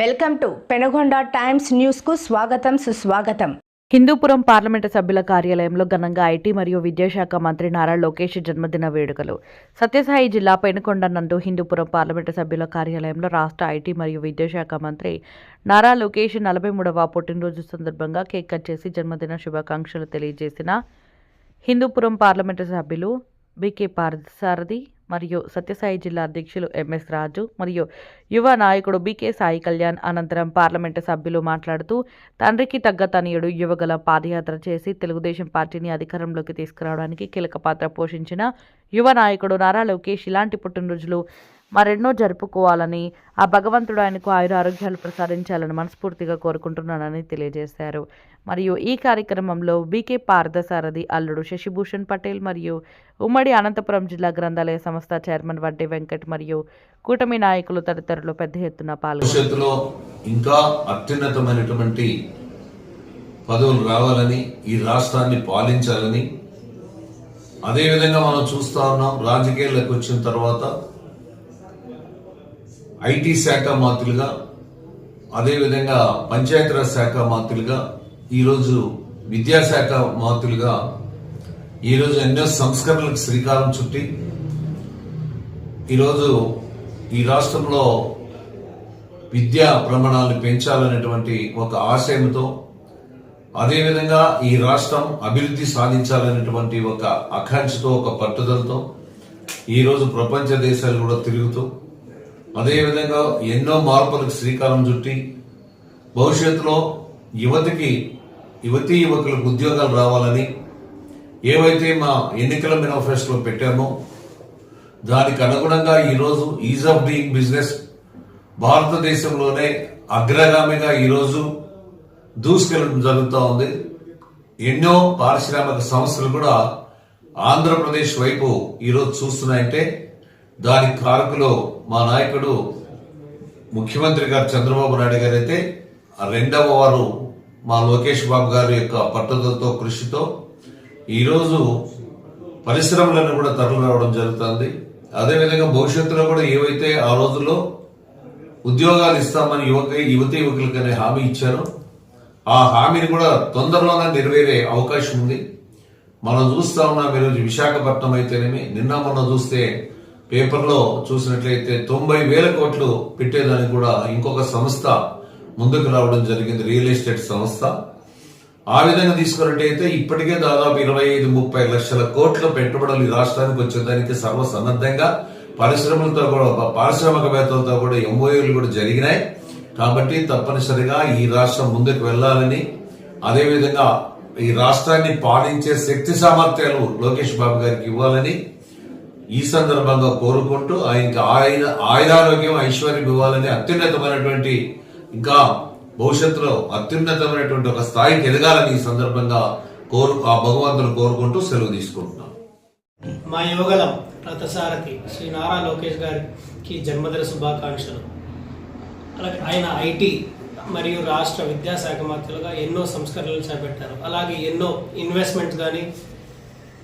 Welcome to Penagonda times న్యూస్కు స్వాగతం సుస్వాగతం. హిందూపురం పార్లమెంటు సభ్యుల కార్యాలయంలో ఘనంగా ఐటీ మరియు విద్యాశాఖ మంత్రి నారా లోకేష్ జన్మదిన వేడుకలు. సత్యసాయి జిల్లా పెనుకొండ నందు హిందూపురం పార్లమెంటు సభ్యుల కార్యాలయంలో రాష్ట్ర ఐటీ మరియు విద్యాశాఖ మంత్రి నారా లోకేష్ నలభై మూడవ పుట్టినరోజు సందర్భంగా కేక్ కట్ చేసి జన్మదిన శుభాకాంక్షలు తెలియజేసిన హిందూపురం పార్లమెంటు సభ్యులు బీకే పార్థసారథి మరియు సత్యసాయి జిల్లా అధ్యక్షులు ఎంఎస్ రాజు మరియు యువ నాయకుడు బీకే సాయి కళ్యాణ్ అనంతరం పార్లమెంటు సభ్యులు మాట్లాడుతూ తండ్రికి తగ్గ తనయుడు యువగల పాదయాత్ర చేసి తెలుగుదేశం పార్టీని అధికారంలోకి తీసుకురావడానికి కీలక పాత్ర పోషించిన యువ నాయకుడు నారా లోకేష్ ఇలాంటి పుట్టినరోజులు మరెన్నో జరుపుకోవాలని ఆ భగవంతుడు ఆయనకు ఆయుర ఆరోగ్యాలు ప్రసాదించాలని మనస్ఫూర్తిగా కోరుకుంటున్నానని తెలియజేశారు. మరియు ఈ కార్యక్రమంలో బీకే పార్థసారథి అల్లుడు శశిభూషణ్ పటేల్ మరియు ఉమ్మడి అనంతపురం జిల్లా గ్రంథాలయ సంస్థ చైర్మన్ వడ్డి వెంకట్ మరియు కూటమి నాయకులు తదితరులు పెద్ద ఎత్తున పాల్గొన్నారు. ఇంకా అత్యున్నతమైనటువంటి పదవులు రావాలని ఈ రాష్ట్రాన్ని పాలించాలని అదేవిధంగా మనం చూస్తా ఉన్నాం రాజకీయాలకు వచ్చిన తర్వాత ఐటీ శాఖ మంత్రులుగా అదేవిధంగా పంచాయతీరాజ్ శాఖ మంత్రులుగా ఈరోజు విద్యాశాఖ మంత్రులుగా ఈరోజు ఎన్నో సంస్కరణలకు శ్రీకారం చుట్టి ఈరోజు ఈ రాష్ట్రంలో విద్యా ప్రమాణాలను పెంచాలనేటువంటి ఒక ఆశయంతో అదేవిధంగా ఈ రాష్ట్రం అభివృద్ధి సాధించాలనేటువంటి ఒక ఆకాంక్షతో ఒక పట్టుదలతో ఈరోజు ప్రపంచ దేశాలు కూడా తిరుగుతూ అదేవిధంగా ఎన్నో మార్పులకు శ్రీకారం చుట్టి భవిష్యత్తులో యువతికి యువతీ యువకులకు ఉద్యోగాలు రావాలని ఏవైతే మా ఎన్నికల మేనిఫెస్టోలో పెట్టామో దానికి అనుగుణంగా ఈరోజు ఈజ్ ఆఫ్ డూయింగ్ బిజినెస్ భారతదేశంలోనే అగ్రగామిగా ఈరోజు దూసుకెళ్ళడం జరుగుతూ ఉంది. ఎన్నో పారిశ్రామిక సంస్థలు కూడా ఆంధ్రప్రదేశ్ వైపు ఈరోజు చూస్తున్నాయంటే దానికి కారకులు మా నాయకుడు ముఖ్యమంత్రి గారు చంద్రబాబు నాయుడు గారు అయితే రెండవ వారు మా లోకేష్ బాబు గారి యొక్క పట్టుదలతో కృషితో ఈరోజు పరిశ్రమలను కూడా తరలి రావడం జరుగుతుంది. అదేవిధంగా భవిష్యత్తులో కూడా ఏవైతే ఆ రోజుల్లో ఉద్యోగాలు ఇస్తామని యువక యువతి యువకులకనే హామీ ఇచ్చారో ఆ హామీని కూడా తొందరలోనే నెరవేరే అవకాశం ఉంది. మనం చూస్తా ఉన్నాం ఈరోజు విశాఖపట్నం అయితేనేమి నిన్న మొన్న చూస్తే పేపర్లో చూసినట్లయితే తొంభై వేల కోట్లు పెట్టేదానికి కూడా ఇంకొక సంస్థ ముందుకు రావడం జరిగింది రియల్ ఎస్టేట్ సంస్థ. ఆ విధంగా తీసుకున్నట్టయితే ఇప్పటికే దాదాపు ఇరవై ఐదు ముప్పై లక్షల కోట్ల పెట్టుబడులు ఈ రాష్ట్రానికి వచ్చేదానికి సర్వసన్నద్ధంగా పరిశ్రమలతో కూడా పారిశ్రామికవేత్తలతో కూడా ఎంఓయూలు కూడా జరిగినాయి. కాబట్టి తప్పనిసరిగా ఈ రాష్ట్రం ముందుకు వెళ్ళాలని అదేవిధంగా ఈ రాష్ట్రాన్ని పాలించే శక్తి సామర్థ్యాలు లోకేష్ బాబు గారికి ఇవ్వాలని ఈ సందర్భంగా కోరుకుంటూ ఆయనకి ఆయన ఆయురారోగ్యం ఐశ్వర్యం ఇవ్వాలని అత్యున్నతమైనటువంటి ఇంకా భవిష్యత్తులో అత్యున్నతమైనటువంటి ఒక స్థాయికి ఎదగాలని ఈ సందర్భంగా కోరు ఆ భగవంతుని కోరుకుంటూ సెలవు తీసుకుంటున్నాం. మా యోగలం రథసారథి శ్రీ నారా లోకేష్ గారికి జన్మదిన శుభాకాంక్షలు. అలాగే ఆయన ఐటీ మరియు రాష్ట్ర విద్యాశాఖ మంత్రులుగా ఎన్నో సంస్కరణలు చేపట్టారు. అలాగే ఎన్నో ఇన్వెస్ట్మెంట్స్ కానీ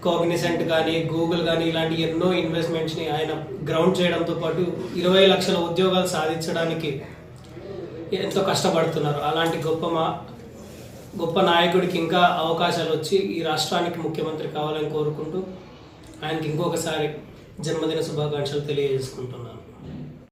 కాగ్నిసెంట్ కానీ గూగుల్ కానీ ఇలాంటి ఎన్నో ఇన్వెస్ట్మెంట్స్ని ఆయన గ్రౌండ్ చేయడంతో పాటు ఇరవై లక్షల ఉద్యోగాలు సాధించడానికి ఎంతో కష్టపడుతున్నారు. అలాంటి గొప్ప మా గొప్ప నాయకుడికి ఇంకా అవకాశాలు వచ్చి ఈ రాష్ట్రానికి ముఖ్యమంత్రి కావాలని కోరుకుంటూ ఆయనకి ఇంకొకసారి జన్మదిన శుభాకాంక్షలు తెలియజేసుకుంటున్నాను.